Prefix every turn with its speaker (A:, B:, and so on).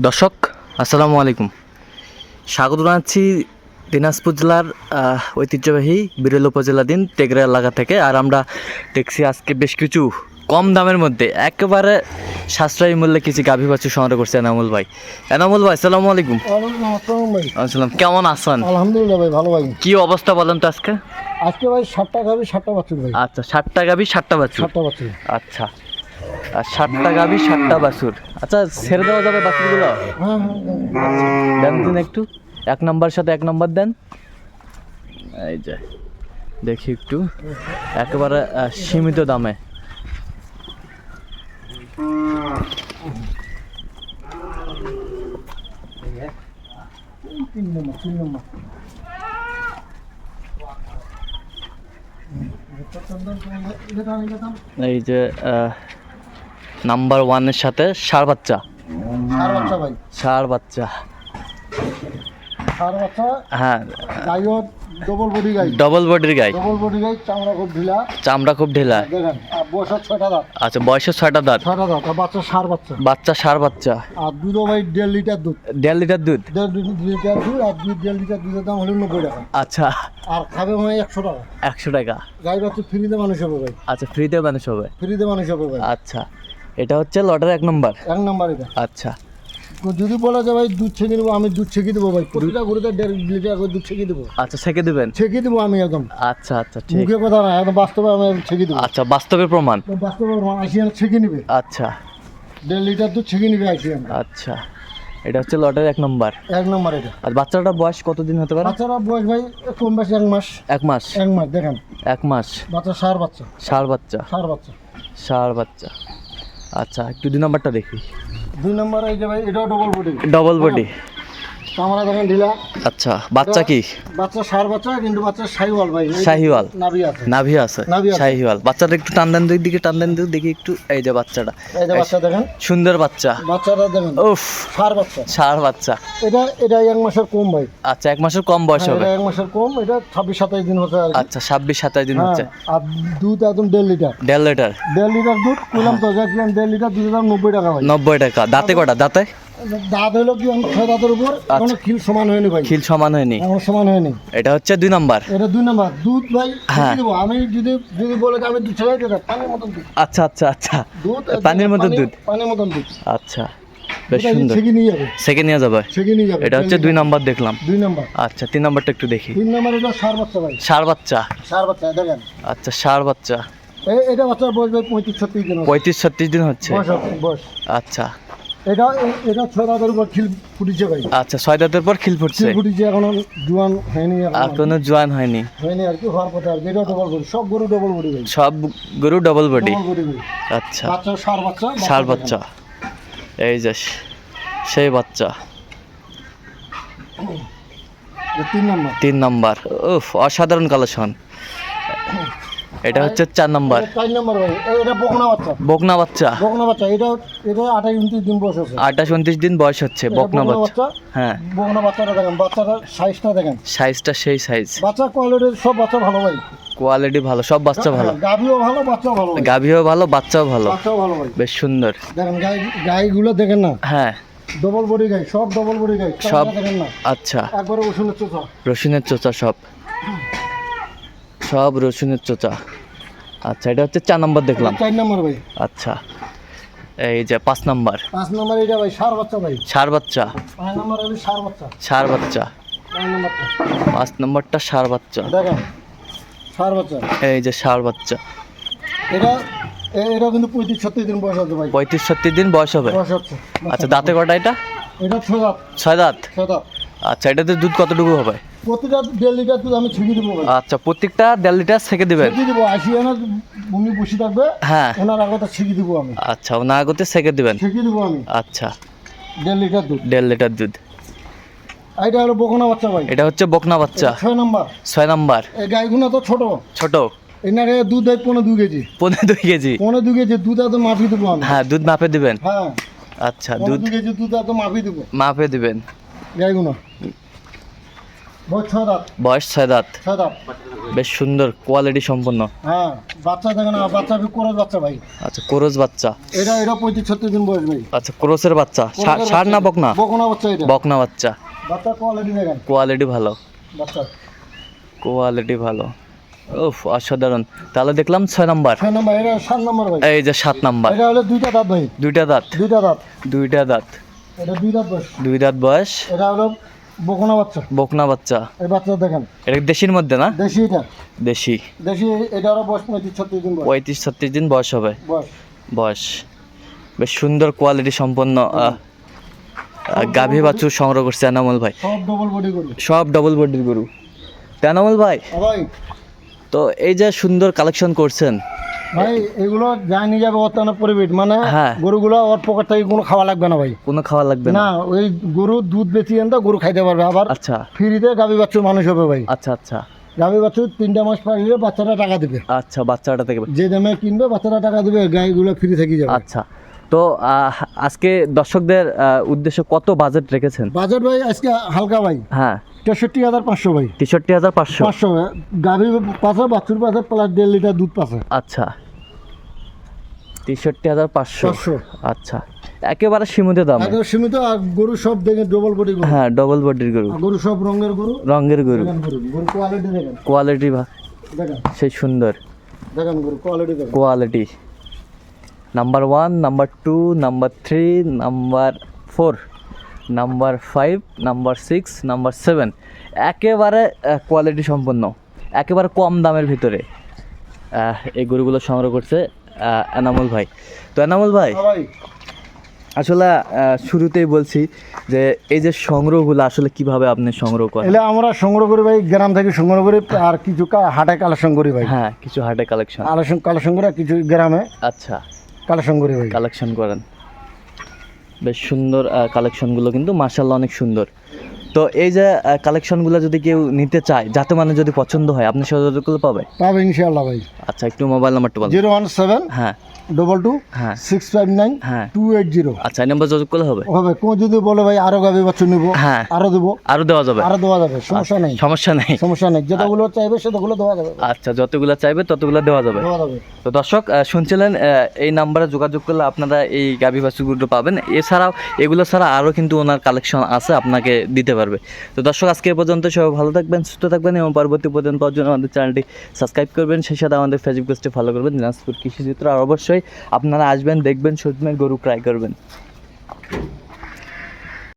A: দর্শক আসসালামু আলাইকুম। স্বাগত জানাচ্ছি দিনাজপুর জেলার ঐতিহ্যবাহী বিরল উপজেলাধীন টেকরা এলাকা থেকে। আর আমরা দেখছি আজকে বেশ কিছু কম দামের মধ্যে একেবারে সাশ্রয়ী মূল্যে কিছু গাভী বাছু সংগ্রহ করছে এনামুল ভাই। এনামুল ভাই আসসালামু আলাইকুম।
B: আসসালাম
A: কেমন আছেন?
B: আলহামদুলিল্লাহ ভাই ভালো ভাই
A: কি অবস্থা বলেন তো আজকে?
B: আজকে ভাই সাতটা গাভী সাতটা বাচ্চা ভাই।
A: আচ্ছা ষাটটা গাভী ষাটটা বাছুর।
B: সাতটা বাচ্চা
A: আচ্ছা আর ষাটটা গাভী ষাটটা বাছুর। আচ্ছা ছেড়ে দেওয়া যাবে বাছুরগুলো? দেন দিন একটু। এক নম্বর সাথে এক নম্বর দেন। এই যে, দেখি একটু। একেবারে সীমিত দামে। এই যে নাম্বার ওয়ানের সাথে সার বাচ্চা।
B: সার বাচ্চা ভাই।
A: হ্যাঁ।
B: ডবল বডি গাই।
A: ডবল বডির গাই।
B: ডবল বডি গাই চামড়া খুব ঢিলা।
A: চামড়া খুব ঢিলা।
B: দেখেন আর বয়সের ছয়টা দাঁত।
A: আচ্ছা বয়সে ছয়টা দাঁত।
B: ছয়টা দাঁত বাচ্চা সার বাচ্চা।
A: বাচ্চা সার বাচ্চা।
B: আর ভাই দেড় লিটার দুধ।
A: দেড় লিটার দুধ?
B: দেড় লিটার দুধ আর দুধ দেড় লিটার দুধের দাম হলো নব্বই টাকা।
A: আচ্ছা।
B: আর খাবে মানে একশো টাকা।
A: একশো টাকা।
B: গাই বাচ্চা ফ্রিতে মানুষ হবে ভাই।
A: আচ্ছা ফ্রিতে মানুষ হবে।
B: ফ্রিতে মানুষ হবে ভাই।
A: আচ্ছা। এটা হচ্ছে লটের এক নম্বর।
B: এক নাম্বার এটা।
A: আচ্ছা।
B: যদি বলা যায় ভাই দুধ ছেঁকে দেবো আমি দুধ ছেঁকে দেবো ভাই। প্রতিটা গরুতে দেড় লিটার করে দুধ ছেঁকে দেবো।
A: আচ্ছা সেকে দেবেন?
B: ছেঁকে দেবো আমি একদম।
A: আচ্ছা আচ্ছা ঠিক।
B: মুখে কথা না একদম বাস্তবে আমি ছেঁকে দেবো।
A: আচ্ছা বাস্তবের প্রমাণ?
B: তো বাস্তবে আসিয়ান ছেঁকে নিবে।
A: আচ্ছা।
B: দেড় লিটার দুধ ছেঁকে নিবে আসিয়ান
A: আচ্ছা। এটা হচ্ছে লটের এক নম্বর।
B: এক নম্বর এটা।
A: আর বাচ্চাটার বয়স কতদিন হতে পারে?
B: বাচ্চারা বয়স ভাই কম বেশি এক মাস।
A: এক মাস?
B: এক মাস দেখেন।
A: এক মাস?
B: বাচ্চা সার বাচ্চা।
A: সার বাচ্চা?
B: সার বাচ্চা।
A: সার বাচ্চা। আচ্ছা একটু দুই নম্বরটা দেখি।
B: দুই নম্বর এই যে ভাই এটাও ডবল বডি
A: ডবল বডি
B: দেখেন ঢিলা।
A: আচ্ছা বাচ্চা কি?
B: বাচ্চা সার বাচ্চা কিন্তু বাচ্চা সাইওয়াল ভাই।
A: শাহিওয়াল।
B: নাভি আছে।
A: নাভি আছে? শাহিওয়াল। বাচ্চাটা একটু টান দেন দুই দিকে টান দেন দিকে একটু এই যে বাচ্চাটা।
B: এই যে বাচ্চা দেখেন।
A: সুন্দর বাচ্চা।
B: বাচ্চাটা দেখেন।
A: উফ।
B: সার বাচ্চা।
A: ষাঁড় বাচ্চা।
B: এটা এটা এক মাসের কম ভাই।
A: আচ্ছা এক মাসের কম বয়স
B: হ্যাঁ,
A: হবে।
B: এক মাসের কম এটা ছাব্বিশ সাতাইশ দিন হচ্ছে আর
A: আচ্ছা ছাব্বিশ সাতাশ দিন হচ্ছে।
B: হ্যাঁ, আর দুধ একদম দেড় লিটার।
A: দেড় লিটার।
B: দেড় লিটার দুধ কইলাম তো দেখলাম দেড় লিটার দুধের দাম নব্বই টাকা ভাই।
A: নব্বই টাকা। দাঁতে কটা? দাঁতে?
B: দাঁত হলো কি আমি ছয় দাঁতের উপর? এখনও খিল সমান হয়নি ভাই।
A: খিল সমান হয়নি।
B: সমান হয়নি।
A: এটা হচ্ছে দুই নাম্বার।
B: এটা দুই নাম্বার। দুধ ভাই
A: হ্যাঁ।
B: আমি যদি যদি বলে আমি দুধ ছেড়ে পানির মতন দুধ।
A: আচ্ছা আচ্ছা আচ্ছা।
B: দুধ
A: পানির মতন দুধ?
B: পানির মতন দুধ।
A: আচ্ছা। বেশ সুন্দর।
B: ছেঁকে নিয়ে যাবে।
A: সেকে নিয়ে যাবে।
B: নিয়ে যাবে
A: এটা হচ্ছে দুই নাম্বার দেখলাম।
B: দুই নাম্বার।
A: আচ্ছা তিন নাম্বারটা একটু দেখি।
B: তিন নাম্বার এটা সার বাচ্চা ভাই।
A: ষাঁড় বাচ্চা।
B: সার বাচ্চা দেখেন।
A: আচ্ছা ষাঁড় বাচ্চা।
B: এটা বাচ্চার বয়স ভাই পঁয়ত্রিশ ছত্রিশ দিন হচ্ছে।
A: পঁয়ত্রিশ ছত্রিশ দিন হচ্ছে। আচ্ছা।
B: এটা এটা ছয় দাঁতের উপর খিল ফুটিছে ভাই।
A: আচ্ছা ছয় দাঁতের পর খিল ফুটছে?
B: খিল ফুটিছে এখনও জোয়ান হয়নি
A: এখনও জোয়ান হয়নি?
B: হয়নি আর কি হওয়ার কথা আর এটা ডবল বডি সব গরু ডবল বডি ভাই।
A: সব গরু ডবল বডি আচ্ছা।
B: বাচ্চা সার বাচ্চা
A: ষাঁড় বাচ্চা। এই যে সেই বাচ্চা।
B: তিন নাম্বার।
A: তিন নাম্বার। উফ অসাধারণ কালেকশন এটা হচ্ছে চার নম্বর।
B: এটা চার নাম্বার ভাই। এটা বকনা বাচ্চা।
A: বকনা বাচ্চা।
B: বকনা বাচ্চা। এটা এটা আঠাশ উনত্রিশ দিন বয়স আছে
A: আঠাশ উনত্রিশ দিন বয়স হচ্ছে বকনা বাচ্চা। হ্যাঁ।
B: বকনা বাচ্চাটা দেখেন বাচ্চাটার সাইজটা দেখেন।
A: সাইজটা সেই সাইজ
B: বাচ্চা কোয়ালিটির সব বাচ্চা ভালো ভাই।
A: কোয়ালিটি ভালো সব বাচ্চা ভালো।
B: হ্যাঁ, গাভিও ভালো বাচ্চাও ভালো।
A: গাভীও ভালো বাচ্চাও ভালো।
B: বাচ্চাও ভালো ভাই।
A: বেশ সুন্দর।
B: দেখেন গাই গাইগুলো দেখেন না?
A: হ্যাঁ।
B: ডবল বডি গাই সব ডবল বডি গাই।
A: সব-
B: দেখেন না?
A: আচ্ছা।
B: একবারে ওষুধের চোখা
A: রসুনের চোচা সব। সব রসুনের চোচা। আচ্ছা এটা হচ্ছে চার নম্বর দেখলাম।
B: চার নাম্বার ভাই।
A: আচ্ছা এই যে পাঁচ নম্বর।
B: পাঁচ নাম্বার এটা ভাই সার বাচ্চা ভাই।
A: ষাঁড় বাচ্চা।
B: পাঁচ নাম্বার হলো সার বাচ্চা।
A: ষাঁড় বাচ্চা।
B: পাঁচ নাম্বারটা।
A: ষাঁড় বাচ্চা।
B: দেখেন সার বাচ্চা।
A: এই যে ষাঁড় বাচ্চা।
B: এটা এটা কিন্তু পঁয়ত্রিশ ছত্রিশ দিন বয়স আছে ভাই।
A: পঁয়ত্রিশ ছত্রিশ দিন বয়স হবে। আচ্ছা দাঁতে কটা এটা?
B: এটা ছয় দাঁত।
A: ছয় দাঁত।
B: ছয় দাঁত।
A: আচ্ছা এটাতে দুধ কতটুকু হবে?
B: প্রতিটা দেড় লিটার দুধ আমি ছিঁকে দেবো
A: আচ্ছা প্রত্যেকটা দেড় লিটার সেকে দেবেন?
B: ছিঁকে দেবো আসি আনা ভূমি বসে থাকবে
A: হ্যাঁ।
B: ওনার আগতে ছিঁকে দেবো আমি।
A: আচ্ছা ওনা আগতে সেকে দেবেন?
B: ছিঁকে দেবো আমি।
A: আচ্ছা।
B: দেড় লিটার দুধ।
A: দেড় লিটার দুধ।
B: এটা হলো বকনা বাচ্চা ভাই।
A: এটা হচ্ছে বকনা বাচ্চা।
B: ছয় নাম্বার।
A: ছয় নাম্বার।
B: এই গাইগুলো তো ছোট।
A: ছোট।
B: এনাকে দুধ দেয় পনেরো দু কেজি।
A: পনেরো দুই কেজি।
B: পনেরো দু কেজি দুধ এত মাপি দেবো আমি।
A: হ্যাঁ দুধ মাপে দিবেন।
B: হ্যাঁ।
A: আচ্ছা দুধ
B: দু কেজি দুধ এত মাপি দেবো।
A: মাপে দিবেন।
B: বয়স ছয় দাঁত।
A: বয়স ছয় দাঁত।
B: ছয় দাঁত।
A: বেশ সুন্দর কোয়ালিটি সম্পন্ন।
B: হ্যাঁ বাচ্চা দেখেন বাচ্চা বি বাচ্চা ভাই।
A: আচ্ছা কোরস বাচ্চা।
B: এটা এটা পঁয়ত্রিশ ছত্রিশ দিন বয়স ভাই।
A: আচ্ছা ক্রোসের বাচ্চা।
B: কোরসের
A: না বকনা?
B: বকনা বাচ্চা এটা।
A: বকনা বাচ্চা।
B: বাচ্চা কোয়ালিটি দেখেন।
A: কোয়ালিটি ভালো।
B: বাচ্চা।
A: কোয়ালিটি ভালো। উফ অসাধারণ। তাহলে দেখলাম ছয় নাম্বার।
B: ছয় নম্বর এটা সাত নম্বর ভাই।
A: এই যে সাত নাম্বার।
B: এটা হলো দুইটা দাঁত ভাই।
A: দুইটা দাঁত।
B: দুইটা দাঁত।
A: দুইটা দাঁত।
B: এটা দুই দাঁত বয়স।
A: দুই দাঁত বয়স।
B: এটা হলো বকনা বাচ্চা।
A: বকনা বাচ্চা।
B: এই বাচ্চা দেখেন।
A: এটা দেশির মধ্যে না?
B: দেশি এটা।
A: দেশি।
B: দেশি বয়স পঁয়ত্রিশ ছত্রিশ দিন বয়স।
A: পঁয়ত্রিশ ছত্রিশ দিন বয়স হবে।
B: বয়স।
A: বেশ সুন্দর কোয়ালিটি সম্পন্ন গাভী বাছুর সংগ্রহ করছে এনামল ভাই।
B: সব ডবল বডি করি
A: সব ডবল বডির গরু। এনামল ভাই তো এই যে সুন্দর কালেকশন করছেন
B: ভাই এগুলো যা নিয়ে যাবে বর্তমানে পরিবেশ। মানে
A: হ্যাঁ।
B: গরুগুলো ওর পকেট থেকে কোনো খাওয়া লাগবে না ভাই।
A: কোনো খাওয়া লাগবে না?
B: ওই গরু দুধ বেশি এনতো গরু খাইতে পারবে। আবার
A: আচ্ছা।
B: ফ্রিতে গাভী বাচ্চুর মানুষ হবে ভাই।
A: আচ্ছা আচ্ছা।
B: গাভী বাচ্চুর তিনটা মাস পাইলে বাচ্চারা টাকা দেবে।
A: আচ্ছা বাচ্চাটা থেকে
B: যে দামে কিনবে বাচ্চারা টাকা দেবে গাইগুলো ফ্রি থেকে যাবে।
A: আচ্ছা। তো আজকে দর্শকদের উদ্দেশ্যে কত বাজেট রেখেছেন?
B: বাজেট ভাই আজকে হালকা ভাই।
A: হ্যাঁ।
B: তেষট্টি হাজার পাঁচশো ভাই।
A: তেষট্টি হাজার পাঁচশো?
B: পাঁচশো। গাভী পাশে বাছুর পাশে প্লাস দেড় লিটার দুধ পাশে
A: আচ্ছা। তেষট্টি হাজার পাঁচশো। আচ্ছা। একেবারে সীমিত দাম।
B: সীমিত আর গরু সব দেখে ডবল বডি গরু।
A: হ্যাঁ ডবল বডির গরু।
B: গরু সব রঙের গরু?
A: রঙের গরু।
B: গরু কোয়ালিটি দেখেন।
A: কোয়ালিটি
B: দেখেন।
A: সেই সুন্দর।
B: দেখেন গরু কোয়ালিটি দেখেন।
A: Quality number one number two number three number four number five number six number seven একেবারে কোয়ালিটি সম্পন্ন। একেবারে কম দামের ভিতরে। এই গরুগুলো সংগ্রহ করছে এনামুল ভাই। তো এনামুল ভাই
B: হ্যাঁ
A: আসলে শুরুতেই বলছি যে এই যে সংগ্রহগুলো আসলে কীভাবে আপনি সংগ্রহ করেন?
B: এলে আমরা সংগ্রহ করি ভাই গ্রাম থেকে সংগ্রহ করি আর কিছু হাটে কালেকশন করি ভাই।
A: হ্যাঁ কিছু হাটে কালেকশন।
B: কালেকশন কালেকশন করে কিছু গ্রামে
A: আচ্ছা।
B: কালেকশন করি ভাই।
A: কালেকশন করেন। বেশ সুন্দর কালেকশনগুলো কিন্তু মার্শাল্লাহ অনেক সুন্দর। তো এই যে কালেকশনগুলো যদি কেউ নিতে চায় যাতে মানে যদি পছন্দ হয় আপনি সহযোগিতা পাবে
B: পাবে ইনশাআল্লাহ ভাই।
A: আচ্ছা একটু মোবাইল নাম্বারটা বলুন।
B: জিরো ওয়ান সেভেন
A: হ্যাঁ।
B: ডবল টু
A: হ্যাঁ।
B: সিক্স ফাইভ নাইন
A: হ্যাঁ।
B: টু এইট জিরো
A: আচ্ছা এই নাম্বার যোগাযোগ করলে হবে?
B: হবে। কেউ যদি বলে ভাই আরও গাভী বাচ্চা নিবো
A: হ্যাঁ।
B: আরও দেবো।
A: আরও দেওয়া যাবে?
B: আরও দেওয়া যাবে সমস্যা নেই।
A: সমস্যা নেই।
B: সমস্যা নেই। যেটাগুলো চাইবে সেটাগুলো দেওয়া যাবে।
A: আচ্ছা যতগুলো চাইবে ততগুলো দেওয়া যাবে।
B: দেওয়া যাবে।
A: তো দর্শক শুনছিলেন এই নাম্বারে যোগাযোগ করলে আপনারা এই গাভী বাছুরগুলো পাবেন। এছাড়াও এগুলো ছাড়া আরও কিন্তু ওনার কালেকশন আছে আপনাকে দিতে পারবে। তো দর্শক, আজকে পর্যন্ত সবাই ভালো থাকবেন, সুস্থ থাকবেন এবং পরবর্তী পর্যন্ত পাওয়ার জন্য আমাদের চ্যানেলটি সাবস্ক্রাইব করবেন। সেই সাথে আমাদের ফেসবুক পেজটি ফলো করবেন, দিনাজপুর কৃষি চিত্র। আর অবশ্যই আপনারা আসবেন, দেখবেন, শুনবেন, গরু ক্রাই করবেন।